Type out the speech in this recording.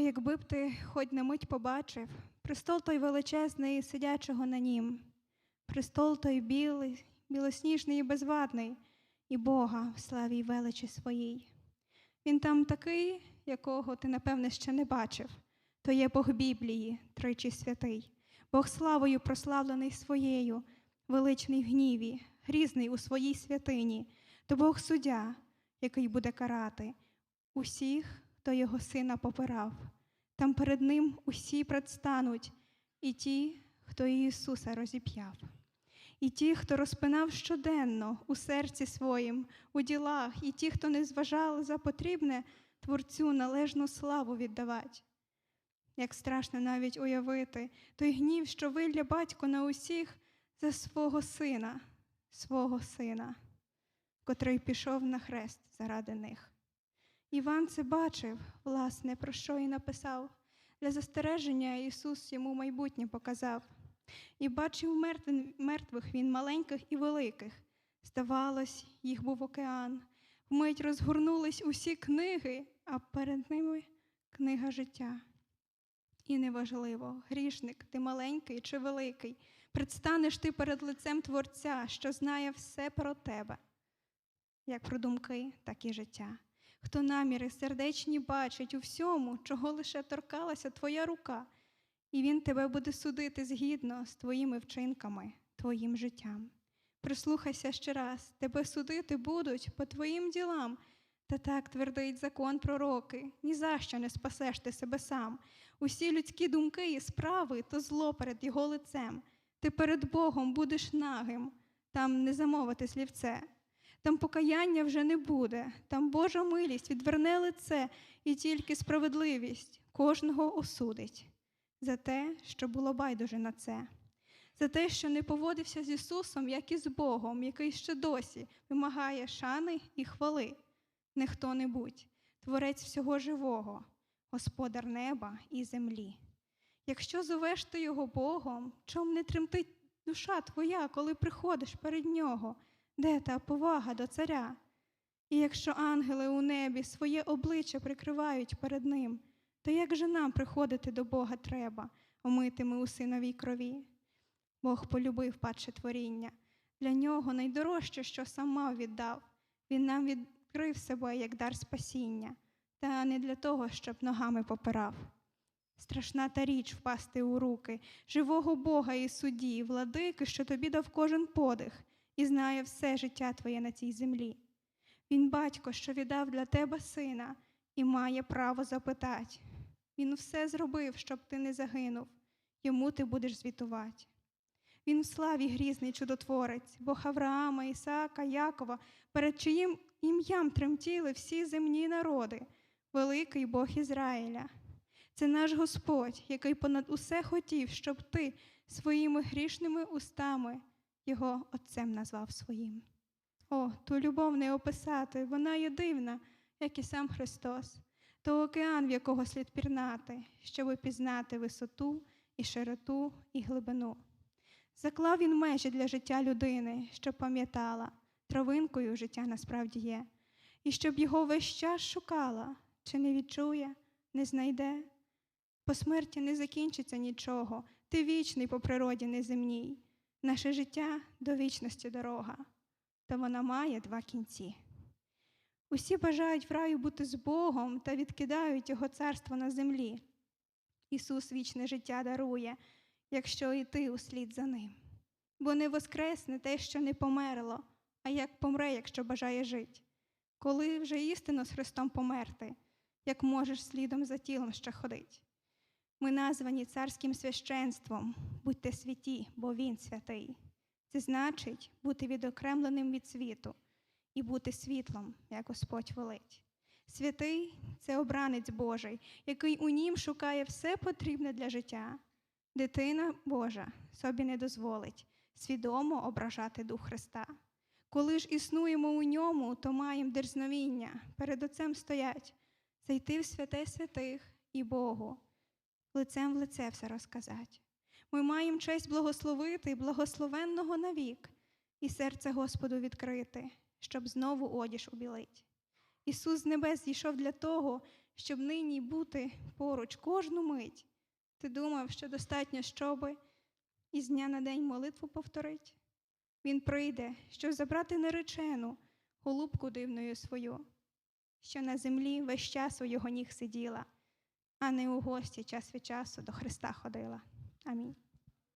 Якби б ти хоч на мить побачив престол той величезний, сидячого на нім, престол той білий, білосніжний і безвадний, і Бога в славі й величі своїй. Він там такий, якого ти, напевне, ще не бачив. То є Бог Біблії, тричі святий, Бог славою прославлений своєю, величний в гніві, грізний у своїй святині, то Бог суддя, який буде карати усіх, хто його сина попирав. Там перед ним усі предстануть, і ті, хто Ісуса розіп'яв, і ті, хто розпинав щоденно у серці своїм, у ділах, і ті, хто не зважали за потрібне Творцю належну славу віддавать. Як страшно навіть уявити той гнів, що вилля батько на усіх за свого сина, свого сина, котрий пішов на хрест заради них. Іван це бачив, власне, про що і написав. Для застереження Ісус йому майбутнє показав. І бачив мертвих він маленьких і великих. Здавалось, їх був океан. Вмить розгорнулись усі книги, а перед ними книга життя. І неважливо, грішник, ти маленький чи великий, предстанеш ти перед лицем Творця, що знає все про тебе, як про думки, так і життя. Хто наміри сердечні бачить у всьому, чого лише торкалася твоя рука, і він тебе буде судити згідно з твоїми вчинками, твоїм життям. Прислухайся ще раз, тебе судити будуть по твоїм ділам. Та так твердить закон пророки, ні за що не спасеш ти себе сам. Усі людські думки і справи то зло перед його лицем. Ти перед Богом будеш нагим, там не замовити слівце. Там покаяння вже не буде, там Божа милість відверне лице і тільки справедливість кожного осудить за те, що було байдуже на це, за те, що не поводився з Ісусом, як і з Богом, який ще досі вимагає шани і хвали, не хто-небудь, творець всього живого, Господар неба і землі. Якщо зовеш ти його Богом, чом не тремтить душа твоя, коли приходиш перед Нього? Де та повага до царя? І якщо ангели у небі своє обличчя прикривають перед ним, то як же нам приходити до Бога треба, омитими у синовій крові? Бог полюбив падше творіння. Для нього найдорожче, що сам мав віддав. Він нам відкрив себе як дар спасіння, та не для того, щоб ногами попирав. Страшна та річ впасти у руки живого Бога і судді, владики, що тобі дав кожен подих і знає все життя твоє на цій землі. Він батько, що віддав для тебе сина, і має право запитати. Він все зробив, щоб ти не загинув, йому ти будеш звітувати. Він в славі грізний чудотворець, Бог Авраама, Ісаака, Якова, перед чиїм ім'ям тремтіли всі земні народи, великий Бог Ізраїля. Це наш Господь, який понад усе хотів, щоб ти своїми грішними устами його Отцем назвав своїм. О, ту любов не описати, вона є дивна, як і сам Христос, то океан, в якого слід пірнати, щоб пізнати висоту і широту і глибину. Заклав він межі для життя людини, щоб пам'ятала, травинкою життя насправді є, і щоб його весь час шукала, чи не відчує, не знайде. По смерті не закінчиться нічого, ти вічний по природі неземній. Наше життя до вічності дорога, та вона має два кінці. Усі бажають в раю бути з Богом та відкидають Його царство на землі. Ісус вічне життя дарує, якщо йти услід за ним. Бо не воскресне те, що не померло, а як помре, якщо бажає жити. Коли вже істинно з Христом померти, як можеш слідом за тілом ще ходить. Ми названі царським священством, будьте святі, бо Він святий. Це значить бути відокремленим від світу і бути світлом, як Господь велить. Святий це обранець Божий, який у нім шукає все потрібне для життя. Дитина Божа собі не дозволить свідомо ображати Дух Христа. Коли ж існуємо у ньому, то маємо дерзновіння, перед Отцем стоять, зайти в святе святих і Богу лицем в лице все розказати. Ми маємо честь благословити благословенного навік і серце Господу відкрити, щоб знову одіж убілить. Ісус з небес зійшов для того, щоб нині бути поруч кожну мить. Ти думав, що достатньо, щоби із дня на день молитву повторить? Він прийде, щоб забрати наречену, голубку дивною свою, що на землі весь час у його ніг сиділа, а не у гості час від часу до Христа ходила. Амінь.